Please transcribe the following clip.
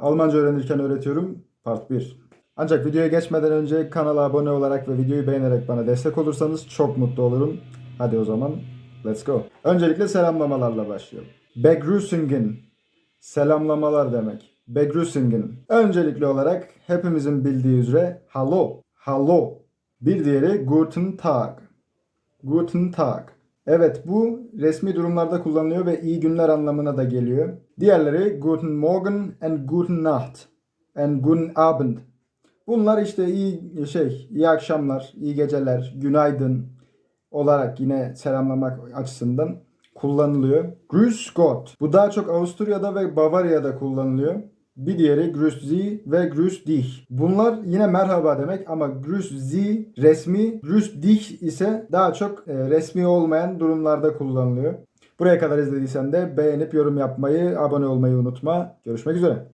Almanca öğrenirken öğretiyorum. Part 1. Ancak videoya geçmeden önce kanala abone olarak ve videoyu beğenerek bana destek olursanız çok mutlu olurum. Hadi o zaman let's go. Öncelikle selamlamalarla başlayalım. Begrüßungen. Selamlamalar demek. Begrüßungen. Öncelikli olarak hepimizin bildiği üzere hallo. Hallo. Bir diğeri guten Tag. Guten Tag. Evet bu resmi durumlarda kullanılıyor ve iyi günler anlamına da geliyor. Diğerleri Guten Morgen and Guten Nacht and Guten Abend. Bunlar işte iyi şey, iyi akşamlar, iyi geceler, günaydın olarak yine selamlamak açısından kullanılıyor. Grüß Gott. Bu daha çok Avusturya'da ve Bavarya'da kullanılıyor. Bir diğeri Grüß Sie ve Grüß dich. Bunlar yine merhaba demek ama Grüß Sie resmi, Grüß dich ise daha çok e, resmi olmayan durumlarda kullanılıyor. Buraya kadar izlediysen de beğenip yorum yapmayı, abone olmayı unutma. Görüşmek üzere.